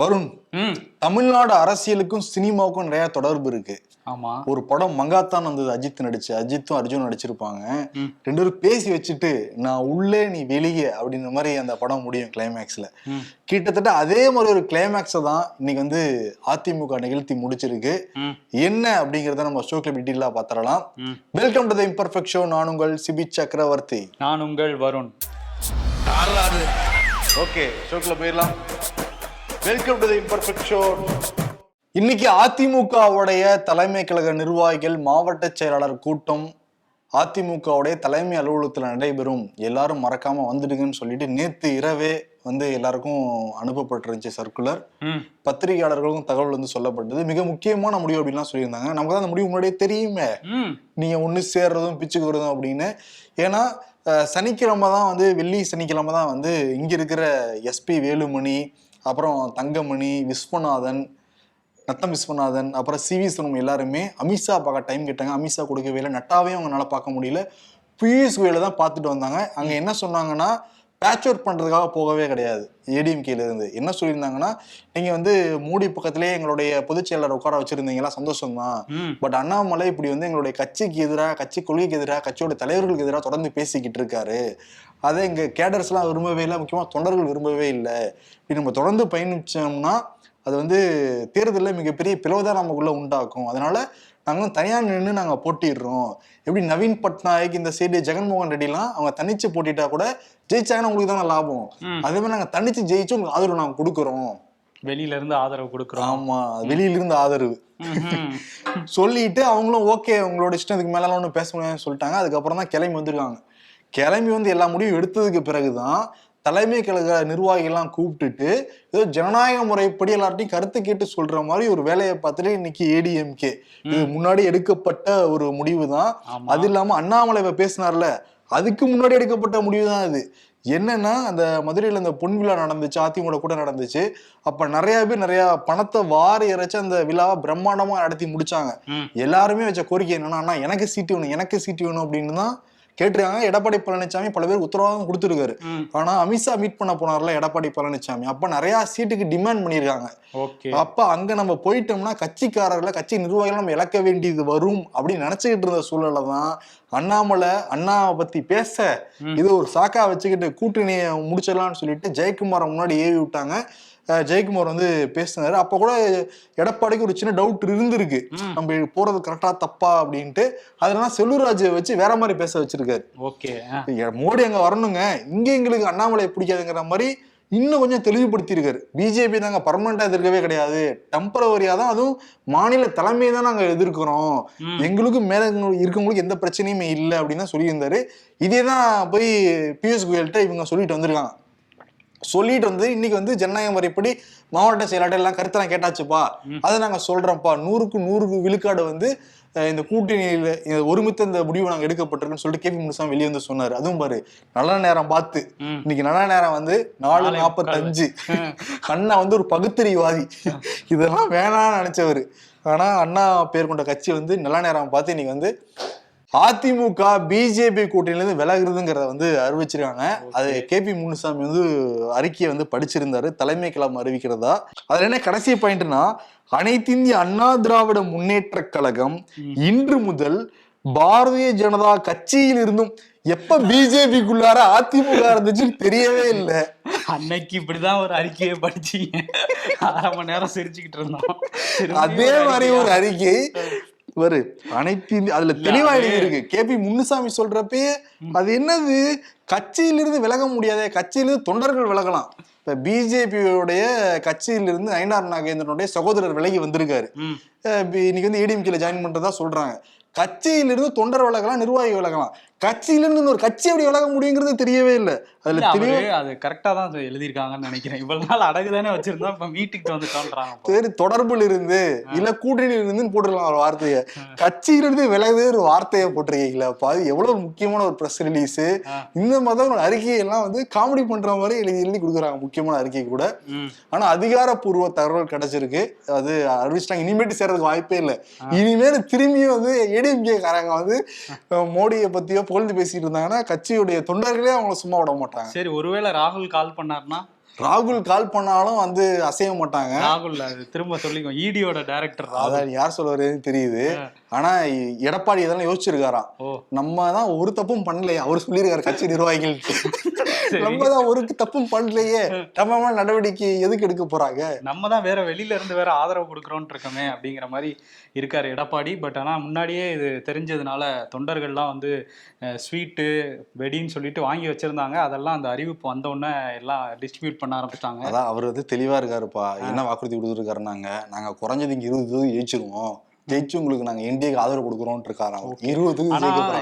வருண் ம். தமிழ்நாடு அரசியலுக்கும் சினிமாவுக்கும் நிறைய தொடர்பு இருக்கு. ஆமா. ஒரு படம் மங்காத்தான் வந்தது அஜித் நடிச்சு அஜித்தும் அர்ஜுன் நடிச்சிருப்பாங்க. ரெண்டு பேரும் பேசி வச்சுட்டு நான் உள்ளே நீ வெளியே அப்படின்ற மாதிரி அந்த படம் முடியும் கிளைமேக்ஸ்ல கிட்டத்தட்ட அதே மாதிரி ஒரு கிளைமேக்ஸை தான் இன்னைக்கு வந்து அதிமுக நிகழ்த்தி முடிச்சிருக்கு. என்ன அப்படிங்கறத நம்ம ஷோக்கில் டீட்டெயிலாக பார்த்துடலாம். ம். Welcome to the imperfect show நான் உங்கள் சிபி சக்கரவர்த்தி. நான் உங்கள் வருண். ஓகே ஷோக்குள்ள போயிடலாம். Welcome to the imperfect show இன்னைக்கு அதிமுகவுடைய தலைமை கழக நிர்வாகிகள் மாவட்ட செயலாளர் கூட்டம் அதிமுகவுடைய தலைமை அலுவலகத்தில் நடைபெறும். எல்லாரும் மறக்காம வந்துடுங்கன்னு சொல்லிட்டு நேத்து இரவே வந்து எல்லாருக்கும் அனுப்பப்பட்டிருந்துச்சு சர்க்குலர். பத்திரிகையாளர்களுக்கும் தகவல் வந்து சொல்லப்பட்டது. மிக முக்கியமான முடிவு அப்படின்லாம் சொல்லியிருந்தாங்க. நமக்கு தான் அந்த முடிவு முன்னாடியே தெரியுமே. ம். நீங்க ஒன்று சேர்றதும் பிச்சுக்கிறதும் அப்படின்னு. ஏன்னா சனிக்கிழமை தான் வந்து வெள்ளி சனிக்கிழமை தான் வந்து இங்க இருக்கிற எஸ்பி வேலுமணி அப்புறம் தங்கமணி விஸ்வநாதன் நத்தம் விஸ்வநாதன் அப்புறம் சிவி சுனம் எல்லாருமே அமித்ஷா பார்க்க டைம் கேட்டாங்க. அமித்ஷா கொடுக்கவே இல்லை. நட்டாவே அவங்களால பார்க்க முடியல. பியூஷ் கோயில தான் பார்த்துட்டு வந்தாங்க. அங்கே என்ன சொன்னாங்கன்னா பேட்ச் ஒர்க் பண்றதுக்காக போகவே கிடையாது. ஏடிஎம்கேல இருந்து. என்ன சொல்லியிருந்தாங்கன்னா நீங்க வந்து மூடி பக்கத்திலே எங்களுடைய பொதுச் செயலாளர் உட்கார வச்சிருந்தீங்களா? சந்தோஷம் தான் பட் அண்ணாமலை இப்படி வந்து எங்களுடைய கட்சிக்கு எதிராக கட்சி கொள்கைக்கு எதிராக கட்சியோட தலைவர்களுக்கு எதிராக தொடர்ந்து பேசிக்கிட்டு இருக்காரு. அதை எங்க கேடர்ஸ்லாம் விரும்பவே இல்லை. முக்கியமாக தொண்டர்கள் விரும்பவே இல்லை. இப்படி நம்ம தொடர்ந்து பயணிச்சோம்னா அது வந்து தேர்தலில் மிகப்பெரிய பிளவுதான் நமக்குள்ள உண்டாக்கும். அதனால நாங்கள் தனியாக நின்று நாங்கள் போட்டிடுறோம். எப்படி நவீன் பட்நாயக் இந்த சைடு ஜெகன்மோகன் ரெட்டிலாம் அவங்க தனிச்சு போட்டிட்டா கூட ஜெயிச்சாங்கன்னா உங்களுக்கு தானே லாபம். அதே மாதிரி நாங்கள் தனிச்சு ஜெயிச்சு உங்களுக்கு ஆதரவு நாங்கள் கொடுக்குறோம். வெளியில இருந்து ஆதரவு கொடுக்குறோம். ஆமா வெளியிலிருந்து ஆதரவு. ம்ஹும். சொல்லிட்டு அவங்களும் ஓகே உங்களோட இஷ்டம் இதுக்கு மேலாம் ஒன்றும் பேச முடியாதுன்னு சொல்லிட்டாங்க. அதுக்கப்புறம் தான் கிளம்பி வந்திருக்காங்க. கிளம்பி வந்து எல்லா முடிவும் எடுத்ததுக்கு பிறகுதான் தலைமை கழக நிர்வாகிகள்லாம் கூப்பிட்டுட்டு ஏதோ ஜனநாயக முறைப்படி எல்லார்ட்டையும் கருத்து கேட்டு சொல்ற மாதிரி ஒரு வேலையை பார்த்துட்டு இன்னைக்கு ஏடிஎம்கே இது முன்னாடி எடுக்கப்பட்ட ஒரு முடிவு தான். அது இல்லாம அண்ணாமலை இப்ப பேசினார்ல அதுக்கு முன்னாடி எடுக்கப்பட்ட முடிவு தான் அது என்னன்னா அந்த மதுரையில இந்த பொன் விழா நடந்துச்சு அதிமுக கூட நடந்துச்சு. அப்ப நிறைய பேர் நிறைய பணத்தை வாரி இறைச்சு அந்த விழாவை பிரம்மாண்டமா நடத்தி முடிச்சாங்க. எல்லாருமே வச்ச கோரிக்கை என்னன்னா எனக்கு சீட்டு வேணும் எனக்கு சீட்டு வேணும் அப்படின்னு தான் கேட்டிருக்காங்க எடப்பாடி பழனிசாமி பல பேருக்கு உத்தரவாதம் கொடுத்துருக்காரு. ஆனா அமித்ஷா மீட் பண்ண போனார்ல எடப்பாடி பழனிசாமி அப்ப நிறைய சீட்டுக்கு டிமாண்ட் பண்ணியிருக்காங்க. ஓகே. அப்ப அங்க நம்ம போயிட்டோம்னா கட்சிக்காரர்களை கட்சி நிர்வாகிகளை நம்ம இழக்க வேண்டியது வரும் அப்படின்னு நினைச்சுக்கிட்டு இருந்த சூழல்ல தான் அண்ணாமலை அண்ணாவை பத்தி பேச இது ஒரு சாக்கா வச்சுக்கிட்டு கூட்டணியை முடிச்சிடலாம்னு சொல்லிட்டு ஜெயக்குமாரை முன்னாடி ஏவி விட்டாங்க. ஜெயக்குமார் வந்து பேசினாரு. அப்ப கூட எடப்பாடிக்கு ஒரு சின்ன டவுட் இருந்திருக்கு. நம்ம போறது கரெக்டா தப்பா அப்படின்ட்டு. அதனால செல்லூராஜை வச்சு வேற மாதிரி பேச வச்சிருக்காரு. ஓகே மோடி அங்க வரணுங்க. இங்க எங்களுக்கு அண்ணாமலை பிடிக்காதுங்கிற மாதிரி இன்னும் கொஞ்சம் தெளிவுபடுத்தியிருக்காரு. பிஜேபி நாங்க பர்மனண்டா எதிர்க்கவே கிடையாது. டெம்பரவரியா தான் அதுவும் மாநில தலைமையை தான் நாங்க எதிர்க்கிறோம். ம். எங்களுக்கு மேல இருக்கவங்களுக்கு எந்த பிரச்சனையுமே இல்லை அப்படின்னு தான் சொல்லியிருந்தாரு. இதே தான் போய் பியூஷ் கோயல்கிட்ட இவங்க சொல்லிட்டு வந்திருக்காங்க. சொல்லிட்டு வந்து இன்னைக்கு வந்து ஜனநாயக முறைப்படி மாவட்ட செயலாளர் எல்லாம் கருத்தெல்லாம் கேட்டாச்சுப்பா. அதை நாங்க சொல்றோம்ப்பா. நூறுக்கு நூறுக்கு விழுக்காடு வந்து இந்த கூட்டணியில ஒருமித்த இந்த முடிவு நாங்க எடுக்கப்பட்டிருக்குன்னு சொல்லிட்டு கேபி முனுசாமி வெளியே வந்து சொன்னாரு. அதுவும் பாரு நல்ல நேரம் பார்த்து. இன்னைக்கு நல்ல நேரம் வந்து நாலு நாலே நாற்பத்தஞ்சு அண்ணா வந்து ஒரு பகுத்தறிவாதி. இதெல்லாம் வேணாம்னு நினைச்சவரு. ஆனா அண்ணா பேர் கொண்ட கட்சி வந்து நல்ல நேரம் பார்த்து இன்னைக்கு வந்து அதிமுக பிஜேபி கூட்டணியிலிருந்து விலகுறதுங்கிறத வந்து அறிவிச்சிருக்காங்க. அது கேபி முனுசாமி வந்து அறிக்கையை வந்து படிச்சிருந்தாரு. தலைமை கிளம்ப அறிவிக்கிறதா? அதுல என்ன கடைசி பாயிண்ட்னா அனைத்திந்திய அண்ணா திராவிட முன்னேற்ற கழகம் இன்று முதல் பாரதிய ஜனதா கட்சியில் இருந்தும் எப்ப பிஜேபிக்குள்ளார அதிமுக இருந்துச்சுன்னு தெரியவே இல்லை. அன்னைக்கு இப்படிதான் ஒரு அறிக்கையை படிச்சீங்க. அரை மணி நேரம் சிரிச்சுக்கிட்டு இருந்தோம். அதே மாதிரி ஒரு? அறிக்கை. வரு அனைத்து அதுல தெளிவா அது- எழுதி இருக்கு கேபி முன்னுசாமி சொல்றப்பயே அது என்னது? கட்சியிலிருந்து விலக முடியாதே கட்சியிலிருந்து தொண்டர்கள் விலகலாம். இப்ப பிஜேபியோடைய கட்சியிலிருந்து நயனார் நாகேந்திரனுடைய சகோதரர் விலகி வந்திருக்காரு. இன்னைக்கு வந்து ஏடிஎம்கேல ஜாயின் பண்றதா சொல்றாங்க. கட்சியிலிருந்து தொண்டர் விலகலாம் நிர்வாகி விலகலாம். கட்சியிலிருந்து இன்னொரு கட்சி எப்படி விலக முடியுங்கிறது தெரியவே இல்லை. அதுல அவரு அது கரெக்டா தான் எழுதியிருக்காங்கன்னு நினைக்கிறேன். இவ்வளவு நாள் அடகு தானே வச்சிருந்தோம் இப்ப மீட்டிங் வந்துட்டோன்றாங்க. சரி தொடர்புல இருந்து இல்ல கூட்டணியில இருந்து போட்டுருக்கலாம் ஒரு வார்த்தையை. கட்சியில இருந்து விலகுதே ஒரு வார்த்தையை போட்டிருக்கீங்களா அது எவ்வளவு முக்கியமான ஒரு பிரஸ் ரிலீஸ். இந்த மாதிரி ஒரு அறிக்கையெல்லாம் வந்து காமெடி பண்ற மாதிரி எழுதி எழுதி கொடுக்குறாங்க முக்கியமான அறிக்கை கூட. ஆனா அதிகாரப்பூர்வ தகவல் கிடைச்சிருக்கு. அது அறிவிச்சிட்டாங்க. இனிமேட்டு சேர்றதுக்கு வாய்ப்பே இல்லை. இனிமேல் திரும்பியும் வந்து ஏடிஎம்கே காரங்க வந்து மோடியை பத்தியோ புகழ்ந்து பேசிட்டு இருந்தாங்கன்னா கட்சியுடைய தொண்டர்களே அவங்கள சும்மா விட மாட்டாங்க. சரி ஒருவேளை ராகுல் கால் பண்ணாருன்னா? ராகுல் கால் பண்ணாலும் வந்து அசைய மாட்டாங்க. ராகுல் திரும்ப சொல்லிக்கோ ஈடியோட டைரக்டர் ராகுல். அதான் யார் சொல்ல வருதுன்னு தெரியுது. ஆனா எடப்பாடி இதெல்லாம் யோசிச்சிருக்காராம் ஓ. நம்ம தான் ஒரு தப்பும் பண்ணலையே. அவர் சொல்லியிருக்காரு கட்சி நிர்வாகிகளுக்கு சரி. நம்ம தான் ஒரு தப்பும் பண்ணலையே. நம்ம நடவடிக்கை எதுக்கு எடுக்க போறாங்க? நம்ம தான் வேற வெளியில இருந்து வேற ஆதரவு கொடுக்குறோம்னு இருக்கோமே அப்படிங்கிற மாதிரி இருக்காரு எடப்பாடி. பட் ஆனா முன்னாடியே இது தெரிஞ்சதுனால தொண்டர்கள்லாம் வந்து ஸ்வீட்டு வெடின்னு சொல்லிட்டு வாங்கி வச்சிருந்தாங்க. அதெல்லாம் அந்த அறிவிப்பு வந்த உடனே எல்லாம் டிஸ்ட்ரிபியூட் பண்ண ஆரம்பிச்சிட்டாங்க. அதான் அவர் வந்து தெளிவா இருக்காருப்பா. என்ன வாக்குறுதி கொடுத்துருக்காருனாங்க நாங்க குறைஞ்சது இங்க இருபது ஜெயிச்சிருவோம். ஜெயிச்சு உங்களுக்கு நாங்க இந்தியாவுக்கு ஆதரவு கொடுக்குறோம் இருக்காராம் இருபது.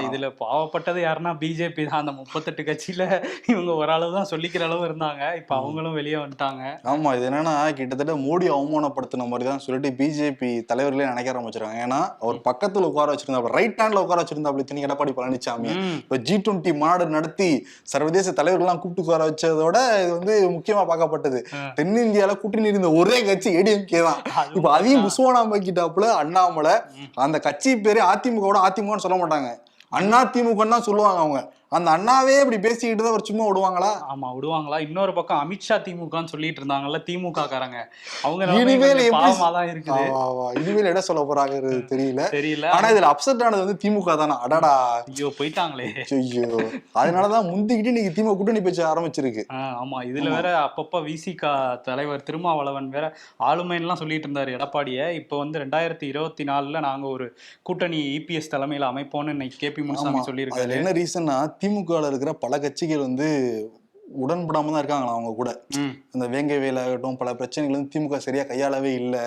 இதுல பாவப்பட்டது யாருன்னா பிஜேபி தான். அந்த முப்பத்தெட்டு கட்சியில இவங்க ஓரளவு தான் சொல்லிக்கிற அளவு இருந்தாங்க. இப்ப அவங்களும் வெளியே வந்துட்டாங்க. ஆமா இது என்னன்னா கிட்டத்தட்ட மோடி அவமானப்படுத்தின மாதிரி தான் சொல்லிட்டு பிஜேபி தலைவர்களே நினைக்க ஆரம்பிச்சிருக்காங்க. ஏன்னா அவர் பக்கத்துல உட்கார வச்சிருந்தா ரைட் ஹேண்ட்ல உட்கார வச்சிருந்தா அப்படி திணி எடப்பாடி பழனிசாமி இப்ப ஜி டுவெண்ட்டி மாநாடு நடத்தி சர்வதேச தலைவர்கள்லாம் கூப்பிட்டு உட்கார வச்சதோட இது வந்து முக்கியமா பார்க்கப்பட்டது. தென்னிந்தியால கூட்டணி இருந்த ஒரே கட்சி ஏடிஎம்கே தான். இப்ப அதையும் புஸ்வானாமாக்கிட்டாப்புல அண்ணாமலை ம். அந்த கட்சி பேரு அதிமுகவோட அதிமுகன்னு சொல்ல மாட்டாங்க அண்ணா திமுகன்னு தான் சொல்லுவாங்க அவங்க அந்த அண்ணாவே இப்படி பேசிக்கிட்டு தான் அவர் சும்மா விடுவாங்களா? ஆமா விடுவாங்களா? இன்னொரு பக்கம் அமித்ஷா திமுகன்னு சொல்லிட்டு இருந்தாங்கல்ல திமுக காரங்க அவங்க இனிமேல் தான் இருக்குது. இனிமேல் என்ன சொல்ல போறாங்கிறது தெரியல. தெரியல. ஆனா இதுல அப்செட் ஆனது வந்து திமுக தானே? அடடா. ஐயோ போயிட்டாங்களே. ஐயோ. அதனாலதான் முந்திக்கிட்டு இன்னைக்கு திமுக கூட்டணி பேச்ச ஆரம்பிச்சிருக்கு. ஆமா. இதுல வேற அப்பப்ப விசிகா தலைவர் திருமாவளவன் வேற ஆளுமைன்னுலாம் சொல்லிட்டு இருந்தாரு எடப்பாடிய. இப்ப வந்து ரெண்டாயிரத்தி இருபத்தி நாலுல நாங்க ஒரு கூட்டணி இபிஎஸ் தலைமையில அமைப்போம்னு இன்னைக்கு கேபி முனுசாமி ஆமா. சொல்லியிருக்காரு. என்ன ரீசன்னா திமுகல இருக்கிற பல கட்சிகள் வந்து உடன்படாம தான் இருக்காங்களா அவங்க கூட? இந்த வேங்கை வேலாகட்டும் பல பிரச்சனைகள் வந்து திமுக சரியா கையாளவே இல்லை.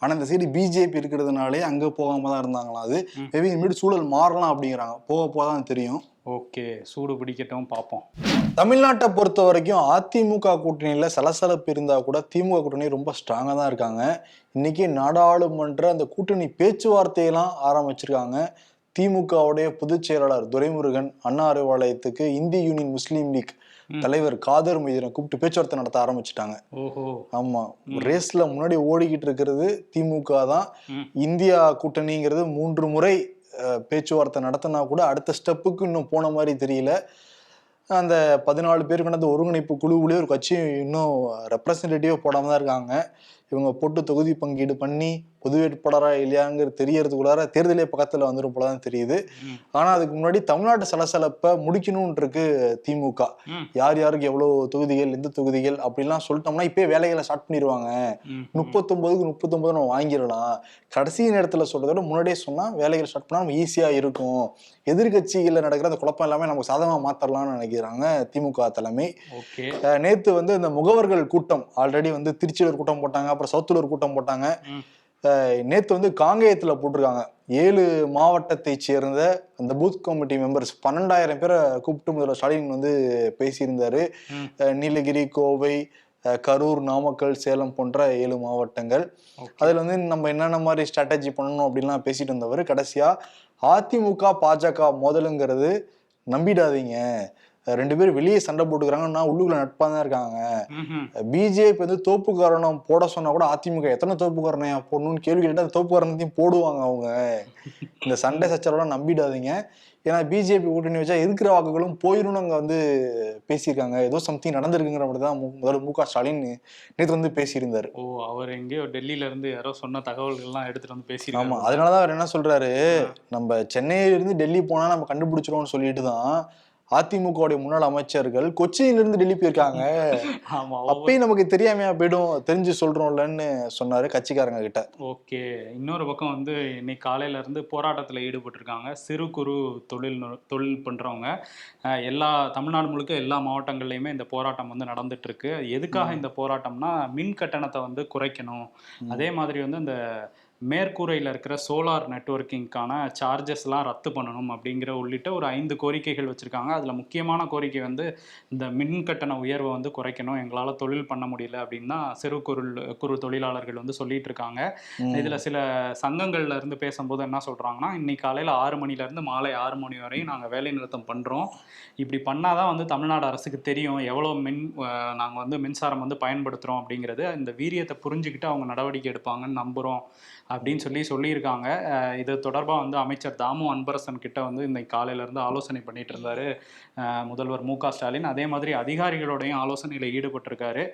ஆனா இந்த சைடு பிஜேபி இருக்கிறதுனாலே அங்க போகாம தான் இருந்தாங்களாம் அது. மேபி இனிமேல் சூழல் மாறலாம் அப்படிங்கிறாங்க. போக போக தான் தெரியும். ஓகே சூடு பிடிக்கட்டும் பார்ப்போம் தமிழ்நாட்டை பொறுத்த வரைக்கும் அதிமுக கூட்டணியில சலசலப்பு இருந்தா கூட திமுக கூட்டணி ரொம்ப ஸ்ட்ராங்கா தான் இருக்காங்க. இன்னைக்கு நாடாளுமன்ற அந்த கூட்டணி பேச்சுவார்த்தையெல்லாம் ஆரம்பிச்சிருக்காங்க. திமுகவுடைய பொதுச் செயலாளர் துரைமுருகன் அண்ணா அறிவாலயத்துக்கு இந்திய யூனியன் முஸ்லீம் லீக். தலைவர் காதர் மைதீனை கூப்பிட்டு பேச்சுவார்த்தை நடத்த ஆரம்பிச்சிட்டாங்க. ஆமா. ரேஸ்ல முன்னாடி ஓடிக்கிட்டு இருக்கிறது திமுக தான். இந்தியா கூட்டணிங்கிறது மூன்று முறை பேச்சுவார்த்தை நடத்தினா கூட அடுத்த ஸ்டெப்புக்கு இன்னும் போன மாதிரி தெரியல. அந்த பதினாலு பேர் கொண்ட அந்த ஒருங்கிணைப்பு குழுவுலேயே ஒரு கட்சி இன்னும் ரெப்ரசன்டேட்டிவ் போடாம தான் இருக்காங்க. இவங்க போட்டு தொகுதி பங்கீடு பண்ணி பொது வேட்பாளரா இல்லையாங்கிறது தெரியறதுக்குள்ளார தேர்தலே பக்கத்துல வந்துடும் போல தான் தெரியுது. ஆனா அதுக்கு முன்னாடி தமிழ்நாட்டு சலசலப்பை முடிக்கணும்னு இருக்கு திமுக யார் யாருக்கு எவ்வளவு தொகுதிகள் எந்த தொகுதிகள் அப்படிலாம் சொல்லிட்டோம்னா இப்பயே வேலைகளை ஸ்டார்ட் பண்ணிடுவாங்க முப்பத்தொன்பதுக்கு முப்பத்தொன்பது நம்ம வாங்கிடலாம். கடைசி நேரத்துல சொல்றத விட முன்னாடியே சொன்னா வேலைகள் ஸ்டார்ட் பண்ணா நம்ம ஈஸியா இருக்கும். எதிர்கட்சிகள்ல நடக்கிற அந்த குழப்பம் எல்லாமே நமக்கு சாதகமா மாத்தரலாம்னு நினைக்கிறாங்க திமுக தலைமை. நேத்து வந்து இந்த முகவர்கள் கூட்டம் ஆல்ரெடி வந்து திருச்சியில் ஒரு கூட்டம் போட்டாங்க அப்புறம் சவுத்துல ஒரு கூட்டம் போட்டாங்க. நேத்து வந்து காங்கேயத்துல போட்டிருக்காங்க. ஏழு மாவட்டத்தை சேர்ந்த அந்த பூத் கமிட்டி மெம்பர்ஸ் பன்னெண்டாயிரம் பேரை கூப்பிட்டு முதல்வர் ஸ்டாலின் வந்து பேசியிருந்தாரு. நீலகிரி கோவை கரூர் நாமக்கல் சேலம் போன்ற ஏழு மாவட்டங்கள். அதுல வந்து நம்ம என்னென்ன மாதிரி ஸ்ட்ராட்டஜி பண்ணணும் அப்படின்லாம் பேசிட்டு இருந்தவர். கடைசியா அதிமுக பாஜக மோதலுங்கிறது நம்பிடாதீங்க. ரெண்டு பேரும் வெளியே சண்டை போட்டுக்கிறாங்கன்னா உள்ளுக்குள்ள நட்பா தான் இருக்காங்க. பிஜேபி வந்து தோப்பு காரணம் போட சொன்னா கூட அதிமுக எத்தனை தோப்பு போடணும்னு கேள்வி கேட்டா அந்த தோப்பு காரணத்தையும் போடுவாங்க அவங்க. இந்த சண்டை சச்சரவெல்லாம் நம்பிடாதீங்க. ஏன்னா பிஜேபி கூட்டணி வச்சா இருக்கிற வாக்குகளும் போயிரும் அங்க வந்து பேசியிருக்காங்க. ஏதோ சம்திங் நடந்திருக்குங்கிற மாதிரி தான் முதல்ல மு க ஸ்டாலின் நேற்று வந்து பேசியிருந்தாரு. ஓ அவர் எங்கேயோ டெல்லியில இருந்து யாரோ சொன்ன தகவல்கள்லாம் எடுத்துட்டு வந்து ஆமா பேசியிருக்காங்க அதனாலதான் அவர் என்ன சொல்றாரு? நம்ம சென்னையில இருந்து டெல்லி போனா நம்ம கண்டுபிடிச்சிருவோம்னு சொல்லிட்டு தான் அதிமுகவுடைய முன்னாள் அமைச்சர்கள் கொச்சியில இருந்து டெல்லி போயிருக்காங்க அப்பயும் நமக்கு தெரியாமையா போயிடும் தெரிஞ்சு சொல்றோம்லன்னு சொன்னாரு கட்சிக்காரங்க கிட்ட. ஓகே இன்னொரு பக்கம் வந்து இன்னைக்கு காலையில இருந்து போராட்டத்தில் ஈடுபட்டிருக்காங்க. சிறு குறு தொழில் தொழில் பண்றவங்க. எல்லா தமிழ்நாடு முழுக்க எல்லா மாவட்டங்கள்லையுமே இந்த போராட்டம் வந்து நடந்துட்டு இருக்கு எதுக்காக இந்த போராட்டம்னா மின் கட்டணத்தை வந்து குறைக்கணும். அதே மாதிரி வந்து இந்த மேற்கூரையில் இருக்கிற சோலார் நெட்வொர்க்கிங்க்கான சார்ஜஸ்லாம் ரத்து பண்ணணும் அப்படிங்கிற உள்ளிட்ட ஒரு ஐந்து கோரிக்கைகள் வச்சுருக்காங்க. அதில் முக்கியமான கோரிக்கை வந்து இந்த மின் கட்டண உயர்வை வந்து குறைக்கணும். எங்களால் தொழில் பண்ண முடியல அப்படின்னு தான் சிறு குறு குறு தொழிலாளர்கள் வந்து சொல்லிட்டு இருக்காங்க. இதுல சில சங்கங்கள்ல இருந்து பேசும்போது என்ன சொல்றாங்கன்னா இன்னைக்கு காலையில ஆறு மணில இருந்து மாலை ஆறு மணி வரையும் நாங்க வேலை நிறுத்தம் பண்றோம். இப்படி பண்ணாதான் வந்து தமிழ்நாடு அரசுக்கு தெரியும். எவ்வளவு மின் அஹ், நாங்க வந்து மின்சாரம் வந்து பயன்படுத்துறோம் அப்படிங்கிறது. இந்த வீரியத்தை புரிஞ்சுக்கிட்டு அவங்க நடவடிக்கை எடுப்பாங்கன்னு நம்புறோம். அப்படின்னு சொல்லி சொல்லியிருக்காங்க. இது தொடர்பாக வந்து அமைச்சர் தாமு அன்பரசன் கிட்ட வந்து இன்னைக்கு காலையில இருந்து ஆலோசனை பண்ணிட்டு இருந்தாரு. முதல்வர் மு க ஸ்டாலின். அதே மாதிரி அதிகாரிகளோடையும் ஆலோசனையில் ஈடுபட்டிருக்காரு.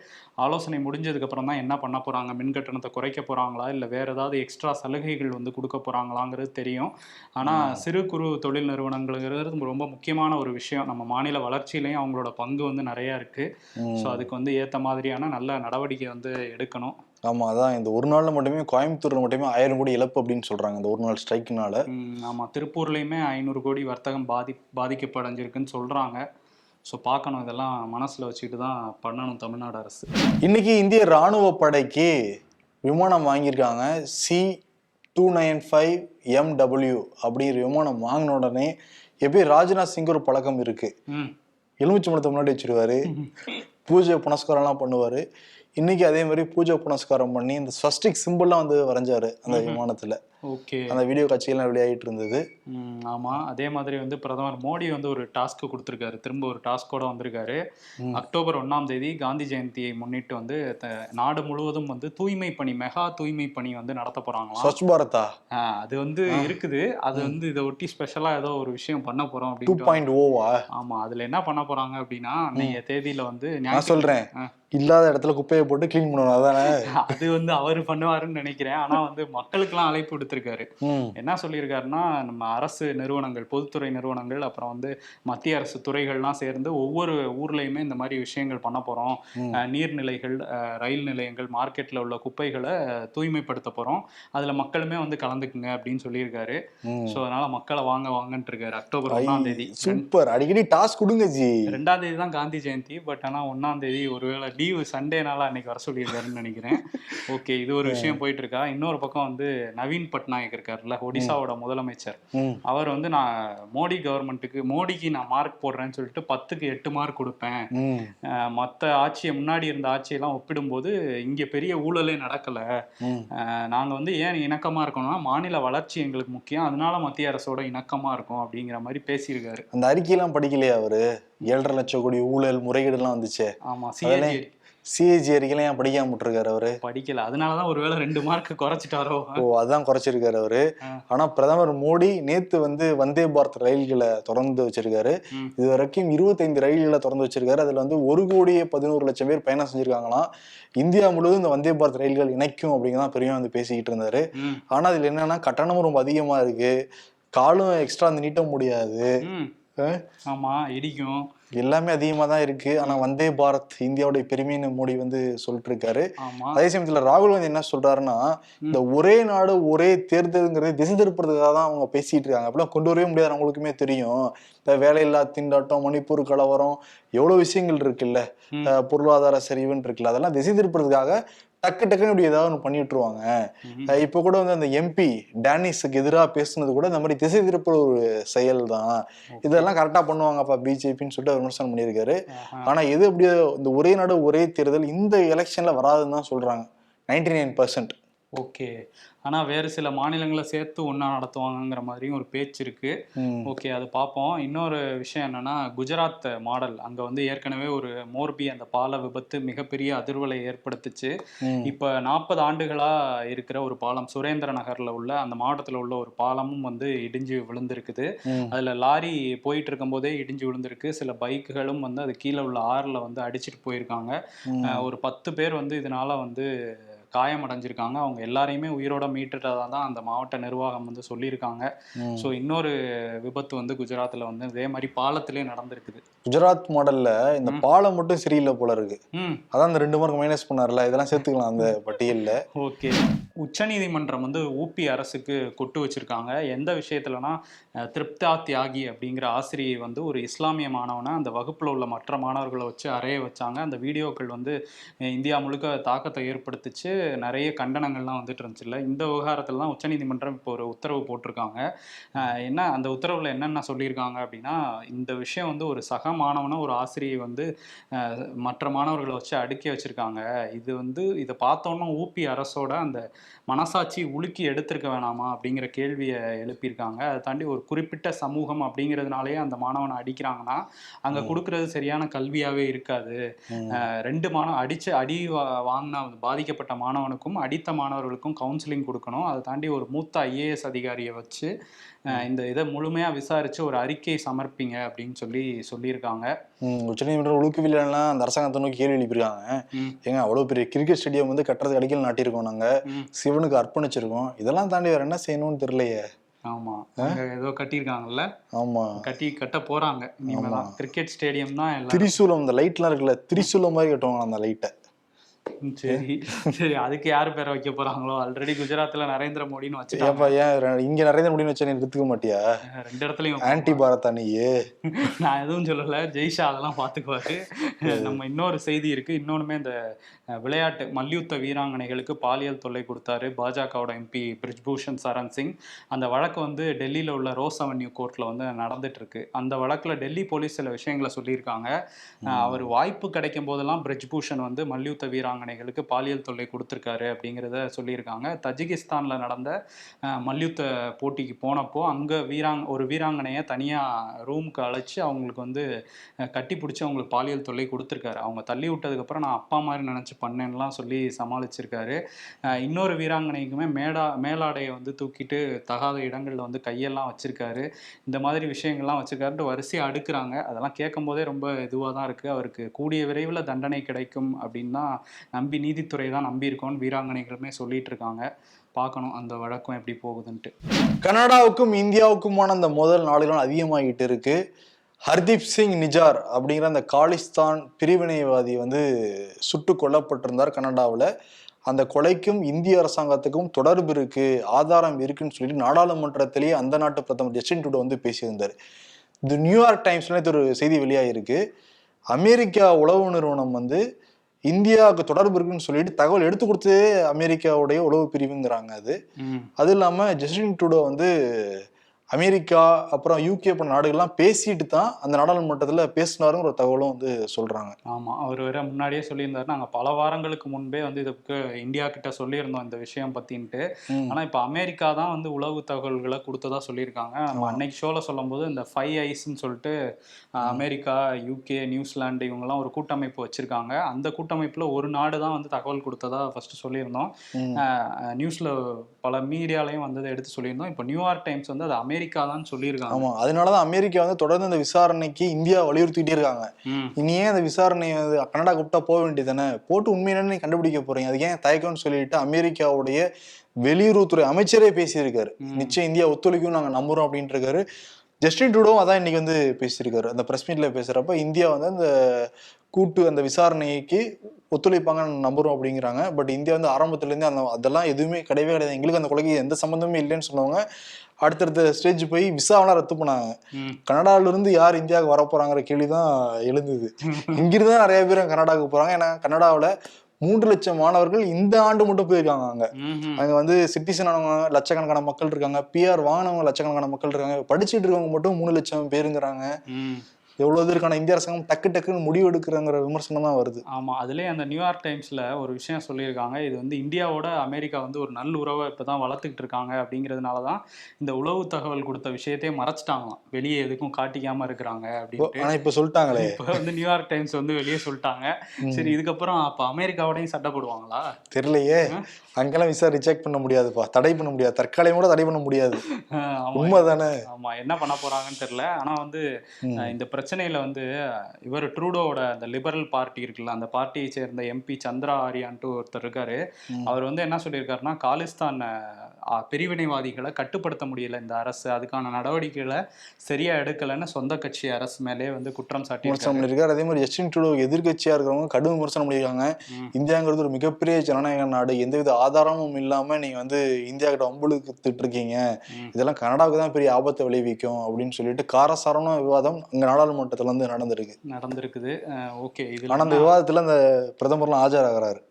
ஆலோசனை முடிஞ்சதுக்கு அப்புறம் தான் என்ன பண்ண போறாங்க? மின் கட்டணத்தை குறைக்க போறாங்களா? இல்லை வேற ஏதாவது எக்ஸ்ட்ரா சலுகைகள் வந்து கொடுக்க போறாங்களாங்கிறது தெரியும். ஆனா சிறு குறு தொழில் நிறுவனங்கள்ங்கிறது ரொம்ப முக்கியமான ஒரு விஷயம். நம்ம மாநில வளர்ச்சியிலையும் அவங்களோட பங்கு வந்து நிறைய இருக்கு. ஸோ அதுக்கு வந்து ஏத்த மாதிரியான நல்ல நடவடிக்கை வந்து எடுக்கணும். ஆமா அதான். இந்த ஒரு நாள்ல மட்டுமே கோயம்புத்தூர்ல மட்டுமே ஆயிரம் கோடி இழப்பு அப்படின்னு சொல்றாங்க இந்த ஒரு நாள் ஸ்ட்ரைக்குனால. ம், ஆமா. திருப்பூர்லயுமே ஐநூறு கோடி வர்த்தகம் பாதி பாதிக்கப்படைஞ்சிருக்குன்னு சொல்றாங்க. ஸோ பார்க்கணும். இதெல்லாம் மனசுல வச்சுக்கிட்டு தான் பண்ணணும் தமிழ்நாடு அரசு. இன்னைக்கு இந்திய ராணுவ படைக்கு விமானம் வாங்கியிருக்காங்க. C two nine five MW அப்படிங்கிற விமானம் வாங்கின உடனே எப்படி ராஜ்நாத் சிங் ஒரு பழக்கம் இருக்கு. ம். எலுமிச்சை மரத்தை முன்னாடி வச்சிருவாரு. பூஜை புனஸ்காரம்லாம் பண்ணுவாரு. இன்னைக்கு அதே மாதிரி பூஜை புனஸ்காரம் பண்ணி இந்த ஸ்வஸ்டிக் சிம்பிள்லாம் வந்து வரைஞ்சாரு அந்த விமானத்துல. ஓகே. அந்த வீடியோ காட்சிகள்லாம் வெளியாகிட்டு இருந்தது ம், ஆமா. அதே மாதிரி வந்து பிரதமர் மோடி வந்து ஒரு டாஸ்க் கொடுத்திருக்காரு. திரும்ப ஒரு டாஸ்கோட வந்திருக்காரு. அக்டோபர் ஒண்ணாம் தேதி காந்தி ஜெயந்தியை முன்னிட்டு வந்து நாடு முழுவதும் வந்து தூய்மை பணி மெகா தூய்மை பணி வந்து நடத்த போறாங்களாம். ஸ்வச் பாரதா அது வந்து இருக்குது. அது வந்து இதை ஒட்டி ஸ்பெஷலா ஏதோ ஒரு விஷயம் பண்ண போறோம் டூ அப்படின்னு பாயிண்ட் ஓவா? ஆமா. அதுல என்ன பண்ண போறாங்க அப்படின்னா நீங்க தேதியில வந்து நான் ஆ. இல்லாத இடத்துல குப்பையை போட்டு க்ளீன் பண்ணணும் அதானே? அது வந்து அவர் பண்ணுவாருன்னு நினைக்கிறேன். ஆனா வந்து மக்களுக்கெல்லாம் அழைப்பு விடுத்திருக்காரு ம். என்ன சொல்லியிருக்காருன்னா நம்ம அரசு நிறுவனங்கள் பொதுத்துறை நிறுவனங்கள் அப்புறம் வந்து மத்திய அரசு துறைகள்லாம் சேர்ந்து ஒவ்வொரு ஊர்லயுமே இந்த மாதிரி விஷயங்கள் பண்ண போறோம். ம். அஹ் நீர்நிலைகள் ரயில் நிலையங்கள் மார்க்கெட்ல உள்ள குப்பைகளை தூய்மைப்படுத்த போறோம். அதுல மக்களுமே வந்து கலந்துக்குங்க அப்படின்னு சொல்லியிருக்காரு. ஸோ அதனால மக்களை வாங்க வாங்கன்ட்டு இருக்காரு. அக்டோபர் ஒன்றாம் தேதி. சூப்பர். அடிக்கடி டாஸ்க் கொடுங்க ஜி. ரெண்டாம் தேதி தான் காந்தி ஜெயந்தி பட் ஆனா ஒன்னாம் தேதி ஒருவேளை லீவு சண்டேனால அன்னைக்கு வர சொல்லியிருக்காருன்னு நினைக்கிறேன். ஓகே இது ஒரு விஷயம் போயிட்டு இருக்கா. இன்னொரு பக்கம் வந்து நவீன் பட்நாயக் இருக்காருல்ல ஒடிசாவோட முதலமைச்சர். அவர் வந்து நான் மோடி கவர்மெண்ட்டுக்கு மோடிக்கு நான் மார்க் போடுறேன்னு சொல்லிட்டு பத்துக்கு எட்டு மார்க் கொடுப்பேன். மத்த ஆட்சியை முன்னாடி இருந்த ஆட்சியெல்லாம் ஒப்பிடும்போது இங்க பெரிய ஊழலே நடக்கல. நாங்க வந்து ஏன் இணக்கமா இருக்கோம்னா மாநில வளர்ச்சி எங்களுக்கு முக்கியம். அதனால மத்திய அரசோட இணக்கமா இருக்கும் அப்படிங்கிற மாதிரி பேசியிருக்காரு. அந்த அறிக்கையெல்லாம் படிக்கலையா அவரு? ஏழரை லட்சம் கோடி ஊழல் முறைகேடுலாம் வந்துச்சே. ஆமா அதெல்லாம் சிஏஜி அறிக்கையெல்லாம் ஏன் படிக்காம விட்டுருக்காரு அவரு? படிக்கல. அதனாலதான் ஒருவேளை ரெண்டு மார்க் குறைச்சிட்டாரோ? ஓ அதான் குறைச்சிருக்காரு அவரு. ஆனா பிரதமர் மோடி நேத்து வந்து வந்தே பாரத் ரயில்களை திறந்து வச்சிருக்காரு. இது வரைக்கும் இருபத்தைந்து ரயில்களை திறந்து வச்சிருக்காரு. அதுல வந்து ஒரு கோடியே பதினோரு லட்சம் பேர் பயணம் செஞ்சிருக்காங்களாம். இந்தியா முழுவதும் இந்த வந்தே பாரத் ரயில்கள் இணைக்கும் அப்படிங்கதான் பெரியவன் வந்து பேசிக்கிட்டு இருந்தாரு. ஆனா அதுல என்னன்னா கட்டணமும் ரொம்ப அதிகமா இருக்கு. காலும் எக்ஸ்ட்ரா வந்து நீட்ட முடியாது. ஆமா இடிக்கும். எல்லாமே அதிகமா தான் இருக்கு. ஆனா வந்தே பாரத் இந்தியாவுடைய பெருமைன்னு மோடி வந்து சொல்லிட்டு இருக்காரு அதே சமயத்துல ராகுல் காந்தி என்ன சொல்றாருன்னா இந்த ஒரே நாடு ஒரே தேர்தலுங்கிறது திசை திருப்புறதுக்காக தான் அவங்க பேசிட்டு இருக்காங்க. அப்படிலாம் கொண்டு வரவே முடியாது அவங்களுக்குமே தெரியும். இந்த வேலையில்லா திண்டாட்டம் மணிப்பூர் கலவரம் எவ்வளவு விஷயங்கள் இருக்குல்ல? பொருளாதார சரிவுன்னு இருக்குல்ல? அதெல்லாம் திசை திருப்புறதுக்காக டக்கு டக்குன்னு இப்படி ஏதாவது ஒன்று பண்ணி விட்டுருவாங்க. ம். அஹ் இப்போ கூட வந்து அந்த எம்பி டேனிஸுக்கு எதிராக பேசுனது கூட இந்த மாதிரி திசை திருப்புற ஒரு செயல் தான். இதெல்லாம் கரெக்டா பண்ணுவாங்கப்பா பிஜேபின்னு சொல்லிட்டு விமர்சனம் பண்ணியிருக்காரு. ஆஹா. ஆனா எது அப்படியே இந்த ஒரே நாடு ஒரே தேர்தல் இந்த எலெக்ஷன்ல வராதுன்னு தான் சொல்றாங்க. Ninety nine percent okay. ஆனா வேறு சில மாநிலங்களை சேர்த்து ஒண்ணா நடத்துவாங்கங்கிற மாதிரியும் ஒரு பேச்சு இருக்கு. ஓகே அது பார்ப்போம் இன்னொரு விஷயம் என்னன்னா குஜராத் மாடல். அங்க வந்து ஏற்கனவே ஒரு மோர்பி அந்த பால விபத்து மிகப்பெரிய அதிர்வலை ஏற்படுத்துச்சு. இப்ப நாற்பது ஆண்டுகளா இருக்கிற ஒரு பாலம் சுரேந்திர நகர்ல உள்ள அந்த மாவட்டத்துல உள்ள ஒரு பாலமும் வந்து இடிஞ்சு விழுந்திருக்குது. அதுல லாரி போயிட்டு இருக்கும்போதே இடிஞ்சு விழுந்திருக்கு. சில பைக்குகளும் வந்து அது கீழே உள்ள ஆறுல வந்து அடிச்சிட்டு போயிருக்காங்க. ஒரு பத்து பேர் வந்து இதனால வந்து காயமடைஞ்சிருக்காங்க. அவங்க எல்லாரையுமே உயிரோட மீட்டுட்டதா தான் அந்த மாவட்ட நிர்வாகம் வந்து சொல்லியிருக்காங்க. ஸோ இன்னொரு விபத்து வந்து குஜராத்ல வந்து இதே மாதிரி பாலத்திலே நடந்திருக்குது. குஜராத் மாடல்ல இந்த பாலம் மட்டும் சரியில்லை போல இருக்கு. அதான் இந்த ரெண்டு மார்க் மைனஸ் பண்ணார்ல. இதெல்லாம் சேர்த்துக்கலாம் அந்த பட்டியல்ல. ஓகே. உச்சநீதிமன்றம் வந்து ஊபி அரசுக்கு கொட்டு வச்சிருக்காங்க. எந்த விஷயத்துலனா திருப்தா தியாகி அப்படிங்கிற ஆசிரியை வந்து ஒரு இஸ்லாமிய மாணவனை அந்த வகுப்பில் உள்ள மற்ற மாணவர்களை வச்சு அறைய வச்சாங்க. அந்த வீடியோக்கள் வந்து இந்தியா முழுக்க தாக்கத்தை ஏற்படுத்திச்சு. நிறைய கண்டனங்கள்லாம் வந்துட்டு இருந்துச்சுல்ல. இந்த விவகாரத்தில் தான் உச்சநீதிமன்றம் இப்போ ஒரு உத்தரவு போட்டிருக்காங்க. என்ன அந்த உத்தரவில் என்னென்ன சொல்லியிருக்காங்க அப்படின்னா இந்த விஷயம் வந்து ஒரு சக மாணவனை ஒரு ஆசிரியை வந்து மற்ற மாணவர்களை வச்சு அடுக்கி வச்சிருக்காங்க. இது வந்து இதை பார்த்தோன்னா ஊபி அரசோட அந்த மனசாட்சி உலுக்கி எடுத்திருக்க வேணாமா அப்படிங்கிற கேள்வியை எழுப்பியிருக்காங்க. அதை தாண்டி ஒரு குறிப்பிட்ட சமூகம் அப்படிங்கிறதுனாலயே அந்த மாணவனை அடிக்கிறாங்கன்னா அங்க கொடுக்கறது சரியான கல்வியாவே இருக்காது. ரெண்டு மாணவ அடிச்சு அடி வாங்கின பாதிக்கப்பட்ட மாணவனுக்கும் அடித்த மாணவர்களுக்கும் கவுன்சிலிங் கொடுக்கணும். அதை தாண்டி ஒரு மூத்த ஐஏஎஸ் அதிகாரியை வச்சு இந்த இதை முழுமையா விசாரிச்சு ஒரு அறிக்கை சமர்ப்பிங்க அப்படின்னு சொல்லி சொல்லியிருக்காங்க. உச்சநீதிமன்றம் ஒழுக்கவில்லைன்னா அந்த அரசாங்கத்தை நோக்கி கேள்வி எழுப்பியிருக்காங்க. ஏங்க அவ்வளவு பெரிய கிரிக்கெட் ஸ்டேடியம் வந்து கட்டுறதுக்கு அடிக்கல் நாட்டியிருக்கோம் நாங்க. சிவனுக்கு அர்ப்பணிச்சிருக்கோம். இதெல்லாம் தாண்டி வேற என்ன செய்யணும்னு தெரியலையே. ஆமா. ஏதோ கட்டியிருக்காங்கல்ல? ஆமா. கட்டி கட்ட போறாங்க. கிரிக்கெட் ஸ்டேடியம் தான் எல்லாம் திரிசூலம் இந்த லைட்லாம் இருக்குல்ல திரிசூலம் மாதிரி கட்டுவாங்க அந்த லைட்டை. சரி. சரி அதுக்கு யார் பேரை வைக்க போறாங்களோ? ஆல்ரெடி குஜராத்ல நரேந்திர மோடின்னு வச்சுட்டாங்க. ஏன்? இங்க நரேந்திர மோடின்னு வச்சா எடுத்துக்க மாட்டியா? ரெண்டு இடத்துலயும் ஆன்டி பாரதா நீயே நான் எதுவும் சொல்லல. ஜெய்ஷா அதெல்லாம் பாத்துக்குவாரு. நம்ம இன்னொரு செய்தி இருக்கு. இன்னொன்னுமே இந்த விளையாட்டு மல்யுத்த வீராங்கனைகளுக்கு பாலியல் தொல்லை கொடுத்தாரு பாஜகவோட எம்பி பிரிஜ்பூஷன் சரண் சிங். அந்த வழக்கு வந்து டெல்லியில உள்ள ரோஸ் அவென்யூ கோர்ட்ல வந்து நடந்துட்டு இருக்கு. அந்த வழக்குல டெல்லி போலீஸ் சில விஷயங்களை சொல்லியிருக்காங்க. அவர் வாய்ப்பு கிடைக்கும் போதெல்லாம் பிரிஜ்பூஷன் வந்து மல்யுத்த வீராங்கனைகளுக்கு பாலியல் தொல்லை கொடுத்துருக்காரு அப்படிங்கிறத சொல்லியிருக்காங்க. தஜிகிஸ்தானில் நடந்த மல்யுத்த போட்டிக்கு போனப்போ அங்கே வீராங் ஒரு வீராங்கனையை தனியாக ரூமுக்கு அழைச்சி அவங்களுக்கு வந்து கட்டி பிடிச்சி அவங்களுக்கு பாலியல் தொல்லை கொடுத்துருக்காரு. அவங்க தள்ளி விட்டதுக்கப்புறம் நான் அப்பா மாதிரி நினச்சி பண்ணேன்லாம் சொல்லி சமாளிச்சிருக்காரு. இன்னொரு வீராங்கனைக்குமே மேடா மேலாடையை வந்து தூக்கிட்டு தகாத இடங்களில் வந்து கையெல்லாம் வச்சுருக்காரு. இந்த மாதிரி விஷயங்கள்லாம் வச்சுருக்காருன்ட்டு வரிசையாக அடுக்குறாங்க. அதெல்லாம் கேட்கும் போதே ரொம்ப இதுவாக தான் இருக்குது அவருக்கு கூடிய விரைவில் தண்டனை கிடைக்கும் அப்படின்னு தான் நம்பி நீதித்துறை தான் நம்பியிருக்கோம்னு வீராங்கனைகளுமே சொல்லிட்டு இருக்காங்க பார்க்கணும் அந்த வழக்கம் எப்படி போகுதுன்ட்டு. கனடாவுக்கும் இந்தியாவுக்குமான அந்த முதல் நாடுகள் அதிகமாகிட்டு இருக்கு. ஹர்தீப் சிங் நிஜார் அப்படிங்கிற அந்த காலிஸ்தான் பிரிவினைவாதி வந்து சுட்டு கொல்லப்பட்டிருந்தார் கனடாவில். அந்த கொலைக்கும் இந்திய அரசாங்கத்துக்கும் தொடர்பு இருக்கு ஆதாரம் இருக்குன்னு சொல்லிட்டு நாடாளுமன்றத்திலேயே அந்த நாட்டு பிரதமர் ஜஸ்டின் டுடோ வந்து பேசியிருந்தார். இது நியூயார்க் டைம்ஸ்ல ஒரு செய்தி வெளியாகிருக்கு அமெரிக்கா உளவு நிறுவனம் வந்து இந்தியாவுக்கு தொடர்பு இருக்குன்னு சொல்லிட்டு தகவல் எடுத்து கொடுத்ததே அமெரிக்காவுடைய உளவு பிரிவுங்கிறாங்க அது. அது இல்லாம ஜஸ்டின் ட்ரூடோ வந்து அமெரிக்கா அப்புறம் யூகே போன்ற நாடுகள்லாம் பேசிட்டு தான் அந்த நாடாளுமன்றத்துல பேசினாருங்கிற ஒரு தகவலும் வந்து சொல்றாங்க. ஆமா அவர் வேற முன்னாடியே சொல்லியிருந்தாரு. நாங்க பல வாரங்களுக்கு முன்பே வந்து இதுக்கு இந்தியா கிட்ட சொல்லியிருந்தோம் இந்த விஷயம் பத்தின்ட்டு. ம். ஆனா இப்ப அமெரிக்கா தான் வந்து உளவு தகவல்களை கொடுத்ததா சொல்லியிருக்காங்க. நம்ம அன்னைக்கு ஷோல சொல்லும்போது இந்த ஃபைவ் ஐஸ்ன்னு சொல்லிட்டு அமெரிக்கா யூகே நியூசிலாந்து இவங்கெல்லாம் ஒரு கூட்டமைப்பு வச்சிருக்காங்க. அந்த கூட்டமைப்புல ஒரு நாடு தான் வந்து தகவல் கொடுத்ததா ஃபர்ஸ்ட் சொல்லியிருந்தோம். நியூஸ்ல பல மீடியாலையும் வந்து எடுத்து சொல்லியிருந்தோம். இப்போ நியூயார்க் டைம்ஸ் வந்து அது அமெரிக்கா தான் சொல்லியிருக்காங்க. ஆமா அதனாலதான் அமெரிக்கா வந்து தொடர்ந்து இந்த விசாரணைக்கு இந்தியா வலியுறுத்திட்டே இருக்காங்க. ம். இனி ஏன் அந்த விசாரணை வந்து கனடா கூப்பிட்டா போக வேண்டியதானே போட்டு உண்மை என்னன்னு நீங்க கண்டுபிடிக்க போறீங்க. அது ஏன் தயக்கம்னு சொல்லிட்டு அமெரிக்காவுடைய வெளியுறவுத்துறை அமைச்சரே பேசியிருக்காரு. நிச்சயம் இந்தியா ஒத்துழைக்கும் நாங்க நம்புறோம் அப்படின்ட்டு இருக்காரு ஜஸ்டின் ட்ரூடோவும் அதான் இன்னைக்கு வந்து பேசியிருக்காரு. அந்த பிரஸ் மீட்ல பேசுறப்ப இந்தியா வந்து அந்த கூட்டு அந்த விசாரணைக்கு ஒத்துழைப்பாங்கன்னு நம்புறோம் அப்படிங்கிறாங்க. பட் இந்தியா வந்து ஆரம்பத்துல இருந்தே அந்த அதெல்லாம் எதுவுமே கிடையவே கிடையாது. எங்களுக்கு அந்த கொலைக்கு எந்த சம்மந்தமே இல்லைன்னு சொன்னவங்க அடுத்தடுத்த ஸ்டேஜ் போய் விசாவெல்லாம் ரத்து பண்ணாங்க. இருந்து யார் இந்தியாவுக்கு வர போறாங்கிற கேள்விதான் எழுந்தது. இங்கிருந்து தான் நிறைய பேர் கனடாவுக்கு போறாங்க. ஏன்னா கனடாவுல மூன்று லட்சம் மாணவர்கள் இந்த ஆண்டு மட்டும் போயிருக்காங்க அங்க. அங்க வந்து சிட்டிசன் ஆனவங்க லட்சக்கணக்கான மக்கள் இருக்காங்க. பிஆர் வாங்கினவங்க லட்சக்கணக்கான மக்கள் இருக்காங்க. படிச்சுட்டு இருக்கவங்க மட்டும் மூணு லட்சம் பேருங்கிறாங்க. ம் எவ்வளவு இருக்கான இந்திய அரசாங்கம் டக்கு டக்குன்னு முடிவு எடுக்கிறங்கிற விமர்சனம் தான் வருது. ஆமா அதுலயே அந்த நியூயார்க் டைம்ஸ்ல ஒரு விஷயம் சொல்லியிருக்காங்க. இது வந்து இந்தியாவோட அமெரிக்கா வந்து ஒரு நல்ல உறவை இப்பதான் வளர்த்துக்கிட்டு இருக்காங்க அப்படிங்கிறதுனால தான் இந்த உளவு தகவல் கொடுத்த விஷயத்தையே மறைச்சிட்டாங்களாம். வெளியே எதுக்கும் காட்டிக்காம இருக்கிறாங்க அப்படின்ட்டு. ஆனா இப்ப சொல்லிட்டாங்களே. இப்போ வந்து நியூயார்க் டைம்ஸ் வந்து வெளியே சொல்லிட்டாங்க. சரி இதுக்கப்புறம் அப்ப அமெரிக்காவோடையும் சட்டை போடுவாங்களா? தெரியலையே. அங்கெல்லாம் விசா ரிஜெக்ட் பண்ண முடியாதுப்பா. தடை பண்ண முடியாது. தற்காலிகம் கூட தடை பண்ண முடியாது. ஆஹ் ஆமா. உண்மைதானே? ஆமா என்ன பண்ண போறாங்கன்னு தெரியல. ஆனா வந்து இந்த பிரச்சனையில வந்து இவர் ட்ரூடோவோட அந்த லிபரல் பார்ட்டி இருக்குல்ல அந்த பார்ட்டியை சேர்ந்த எம்பி சந்திரா ஆரியான்ட்டு ஒருத்தர் இருக்காரு. அவர் வந்து என்ன சொல்லியிருக்காருன்னா காலிஸ்தான் பிரிவினைவாதிகளை கட்டுப்படுத்த முடியல இந்த அரசு. அதுக்கான நடவடிக்கைகளை சரியா எடுக்கலைன்னு சொந்த கட்சி அரசு மேலே வந்து குற்றம் சாட்டி விமர்சனம் பண்ணியிருக்காரு. அதே மாதிரி ஜஸ்டின் ட்ரூடோ எதிர்க்கட்சியா இருக்கிறவங்க கடும் விமர்சனம் பண்ணியிருக்காங்க. இந்தியாங்கிறது ஒரு மிகப்பெரிய ஜனநாயக நாடு. எந்தவித ஆதாரமும் இல்லாம நீங்க வந்து இந்தியா கிட்ட வம்புழுத்துட்டு இருக்கீங்க. இதெல்லாம் கனடாவுக்கு தான் பெரிய ஆபத்தை விளைவிக்கும் அப்படின்னு சொல்லிட்டு காரசாரமான விவாதம் இங்க நாடாளுமன்றத்துல வந்து நடந்திருக்கு. நடந்திருக்குது. ஓகே. ஆனா அந்த விவாதத்துல அந்த பிரதமர்லாம் ஆஜராகிறாரு.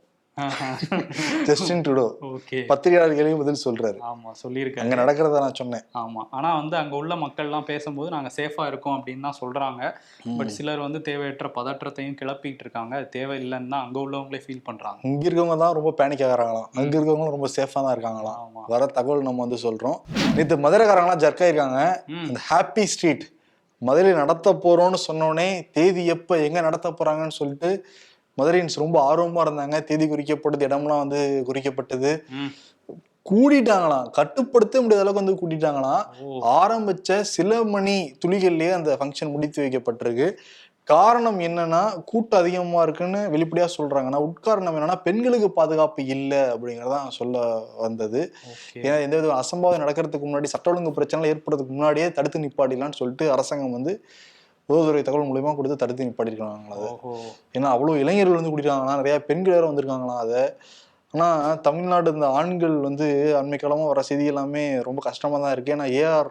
Justin Trudeau. ஓகே. பத்திரிகையாளர்களையும் பதில் சொல்றாரு. ஆமா சொல்லியிருக்காரு. அங்க நடக்கிறத நான் சொன்னேன். ஆமா. ஆனா வந்து அங்க உள்ள மக்கள்லாம் பேசும்போது நாங்க சேஃபா இருக்கோம் அப்படின்னு தான் சொல்றாங்க. பட் சிலர் வந்து தேவையற்ற பதற்றத்தையும் கிளப்பிட்டு இருக்காங்க. அது தேவையில்லைன்னு தான் அங்க உள்ளவங்களே ஃபீல் பண்றாங்க. இங்க இருக்கவங்க தான் ரொம்ப பேனிக் ஆகிறாங்களாம். அங்க இருக்கவங்க ரொம்ப சேஃபா தான் இருக்காங்களாம். வர தகவல் நம்ம வந்து சொல்றோம். நேற்று மதுரைக்காரங்களாம் ஜர்க் ஆயிருக்காங்க. ம். இந்த ஹாப்பி ஸ்ட்ரீட் மதுரையில் நடத்த போறோம்னு சொன்னோடனே தேதி எப்ப எங்க நடத்த போறாங்கன்னு சொல்லிட்டு மதுரையின்ஸ் ரொம்ப ஆர்வமா இருந்தாங்க. தேதி குறிக்கப்பட்டது இடம்லாம் வந்து குறிக்கப்பட்டது. ம். கூட்டிட்டாங்களாம். கட்டுப்படுத்த முடியாத அளவுக்கு வந்து கூட்டிட்டாங்களாம். ஆரம்பிச்ச சில மணி துளிகள்லயே அந்த ஃபங்க்ஷன் முடித்து வைக்கப்பட்டிருக்கு. காரணம் என்னன்னா கூட்டம் அதிகமா இருக்குன்னு வெளிப்படையா சொல்றாங்க ஆனா உட்காரணம் என்னன்னா பெண்களுக்கு பாதுகாப்பு இல்லை அப்படிங்கறதான் சொல்ல வந்தது. ஏன்னா எந்த வித அசம்பாவிதம் நடக்கிறதுக்கு முன்னாடி சட்ட ஒழுங்கு பிரச்சனை ஏற்படுறதுக்கு முன்னாடியே தடுத்து நிப்பாட்டிடலாம்னு சொல்லிட்டு அரசாங்கம் வந்து உதவுத்துறை தகவல் மூலியமா கொடுத்து தடுத்து நிப்பாட்டிருக்காங்க அதை. ஏன்னா அவ்வளோ இளைஞர்கள் வந்து குடிக்கிறாங்களா நிறைய பெண்கள் வேற வந்திருக்காங்களாம் அதை. ஆனா தமிழ்நாடு இந்த ஆண்கள் வந்து அண்மை காலமா வர செய்தி எல்லாமே ரொம்ப கஷ்டமா தான் இருக்கு. ஏன்னா ஏஆர்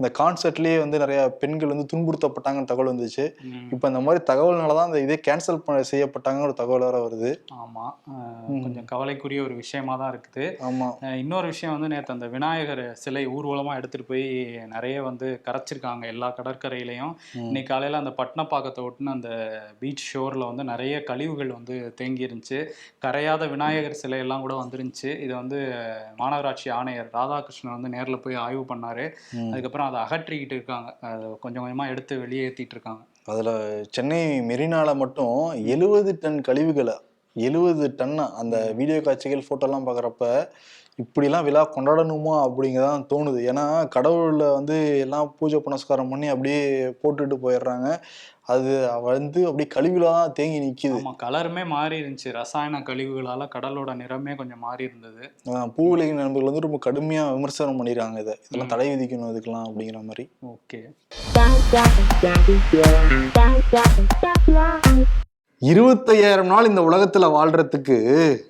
இந்த கான்சர்ட்லயே வந்து நிறைய பெண்கள் வந்து துன்புறுத்தப்பட்டாங்கன்னு தகவல் வந்துச்சு. இப்போ இந்த மாதிரி தகவல்னால தான் அந்த இதே கேன்சல் பண்ண செய்யப்பட்டாங்கன்னு ஒரு தகவல் வேற வருது. ஆமா. அஹ், கொஞ்சம் கவலைக்குரிய ஒரு விஷயமா தான் இருக்குது. ஆமா. அஹ், இன்னொரு விஷயம் வந்து நேற்று அந்த விநாயகர் சிலை ஊர்வலமா எடுத்துட்டு போய் நிறைய வந்து கரைச்சிருக்காங்க எல்லா கடற்கரையிலையும். இன்னைக்கு காலையில அந்த பட்னப்பாக்கத்தை ஒட்டுன அந்த பீச் ஷோர்ல வந்து நிறைய கழிவுகள் வந்து தேங்கி இருந்துச்சு கரையாத விநாயகர் சிலை எல்லாம் கூட வந்துருந்துச்சு. இது வந்து மாநகராட்சி ஆணையர் ராதாகிருஷ்ணன் வந்து நேர்ல போய் ஆய்வு பண்ணாரு. ம். அப்புறம் அதை அகற்றிக்கிட்டு இருக்காங்க. அதை கொஞ்சம் கொஞ்சமாக எடுத்து வெளியேற்றிட்டு இருக்காங்க. அதில் சென்னை மெரினால மட்டும் எழுபது டன் கழிவுகளை எழுபது டன் அந்த வீடியோ காட்சிகள் ஃபோட்டோலாம் பார்க்குறப்ப இப்படிலாம் விழா கொண்டாடணுமா அப்படிங்கதான் தோணுது. ஏன்னா கடவுளில் வந்து எல்லாம் பூஜை புனஸ்காரம் பண்ணி அப்படியே போட்டுட்டு போயிடுறாங்க. அது வந்து அப்படியே கழிவுல தான் தேங்கி நிக்குது. ஆமா கலருமே மாறி இருந்துச்சு. ரசாயன கழிவுகளால கடலோட நிறமே கொஞ்சம் மாறி இருந்தது. அதான் பூவுலகின் நண்பர்கள் வந்து ரொம்ப கடுமையா விமர்சனம் பண்ணிடுறாங்க இதை. இதெல்லாம் தடை விதிக்கணும் இதுக்கெல்லாம் அப்படிங்கிற மாதிரி. ஓகே. இருபத்தையாயிரம் நாள் இந்த உலகத்துல வாழ்றதுக்கு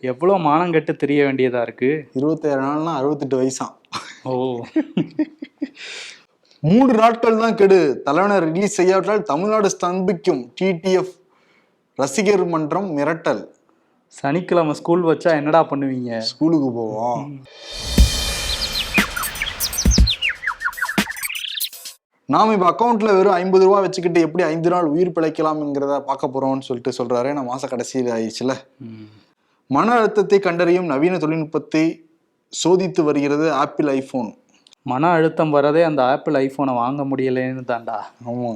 எவ்வளவு மானம் கெட்டு தெரிய வேண்டியதா இருக்கு? இருபத்தாயிரம் நாள்னா அறுபத்தெட்டு வயசாம் ஓ. மூன்று நாட்கள் தான் கெடு. தலைவனர் ரிலீஸ் செய்யாவிட்டால் தமிழ்நாடு ஸ்தம்பிக்கும். டிடிஎஃப் ரசிகர் மன்றம் மிரட்டல். சனிக்கிழமை ஸ்கூல் வச்சா என்னடா பண்ணுவீங்க? ஸ்கூலுக்கு போவோம். நாம இப்ப அக்கௌண்ட்ல வெறும் ஐம்பது ரூபா வச்சுக்கிட்டு எப்படி ஐந்து நாள் உயிர் பிழைக்கலாம்ங்கிறத பார்க்க போறோம்னு சொல்லிட்டு சொல்றாரு. நான் மாச கடைசியில் ஆயிடுச்சுல. மன அழுத்தத்தை கண்டறியும் நவீன தொழில்நுட்பத்தை சோதித்து வருகிறது ஆப்பிள் ஐபோன். மன அழுத்தம் வரதே அந்த ஆப்பிள் ஐபோனை வாங்க முடியலன்னு தான்டா. ஆமா.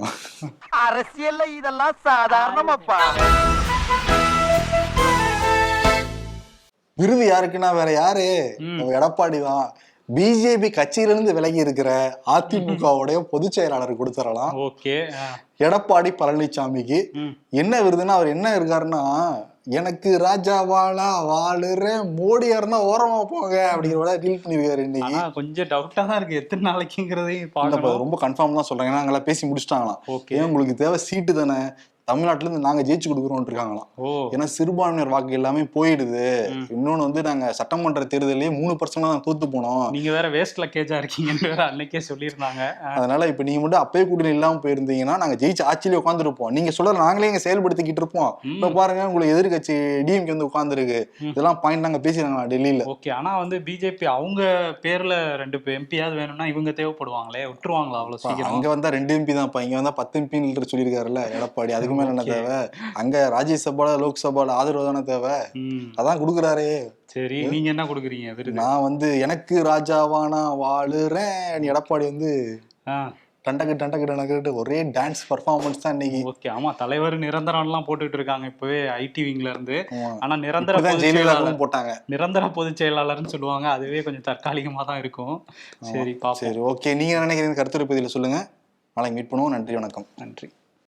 அரசியல்ல இதெல்லாம் சாதாரணமாப்பா. விருது யாருக்குன்னா வேற யாரு. நம்ம எடப்பாடி தான். பிஜேபி கட்சியிலிருந்து விலகி இருக்கிற அதிமுகவுடைய பொதுச் செயலாளர் கொடுத்துடலாம். ஓகே எடப்பாடி பழனிசாமிக்கு. என்ன விருதுன்னா அவர் என்ன இருக்காருன்னா எனக்கு ராஜாவாலா வாழுறேன் மோடியா இருந்தா ஓரமா போங்க அப்படிங்கிற டீல் பண்ணிருக்காரு இன்னைக்கு. கொஞ்சம் டவுட்டா தான் இருக்கு. எத்தனை நாளைக்குங்கிறதையும் ரொம்ப கன்ஃபார்ம் தான் சொல்றேன். ஏன்னா அங்கெல்லாம் பேசி முடிச்சிட்டாங்களாம். ஓகே. உங்களுக்கு தேவை சீட்டு தானே? தமிழ்நாட்டுல இருந்து நாங்க ஜெயிச்சு கொடுக்குறோம் இருக்காங்களாம் ஏன்னா சிறுபான்மையினர் வாக்கு எல்லாமே போயிடுது. இன்னொன்னு வந்து நாங்க சட்டமன்ற தேர்தலையே மூணு பர்சன்ட் தான் தோத்து போனோம். நீங்க வேற வேஸ்ட் லக்கேஜா இருக்கீங்கன்னு வேற அன்னைக்கே சொல்லியிருந்தாங்க. அதனால இப்ப நீங்க மட்டும் அப்பயே கூட்டணி இல்லாம போயிருந்தீங்கன்னா நாங்க ஜெயிச்சு ஆட்சியில உட்காந்துருப்போம் நீங்க சொல்ற நாங்களே இங்க செயல்படுத்திக்கிட்டு இருப்போம். இப்ப பாருங்க உங்களுக்கு எதிர்கட்சி டிஎம்கே வந்து உட்காந்துருக்கு. இதெல்லாம் பாயிண்ட் நாங்க பேசிடுறாங்களா டெல்லியில. ஓகே ஆனா வந்து பிஜேபி அவங்க பேர்ல ரெண்டு எம்பியாவது வேணும்னா இவங்க தேவைப்படுவாங்களே விட்டுருவாங்களா அவ்வளவு சீக்கிரம்? அங்க வந்தா ரெண்டு எம்பி தான்ப்பா. இங்க வந்தா பத்து எம்பின்னு சொல்லியிருக்காருல்ல எடப்பாடி. அதுக்கு மேல என்ன. தேவை? அங்க ராஜ்யசபால லோக்சபால ஆதரவு தானே தேவை? அதான் கொடுக்குறாரே. சரி நீங்க என்ன கொடுக்குறீங்க? நான் வந்து எனக்கு ராஜாவானா வாழுறேன். எடப்பாடி வந்து டண்டக்கு டண்டக்கு டண்டக்கு ஒரே டான்ஸ் பர்ஃபார்மன்ஸ் தான் இன்னைக்கு. ஓகே ஆமா தலைவர் நிரந்தரம்லாம் போட்டுட்டு இருக்காங்க இப்பவே ஐடி விங்ல இருந்து. ஆனா நிரந்தர ஜெயலலிதாவும் போட்டாங்க. நிரந்தர பொதுச் செயலாளர்னு சொல்லுவாங்க. அதுவே கொஞ்சம் தற்காலிகமா தான் இருக்கும். சரி சரி ஓகே. நீங்க நினைக்கிறீங்க? கருத்துரை பதில சொல்லுங்க. நாளைக்கு மீட் பண்ணுவோம். நன்றி வணக்கம். நன்றி.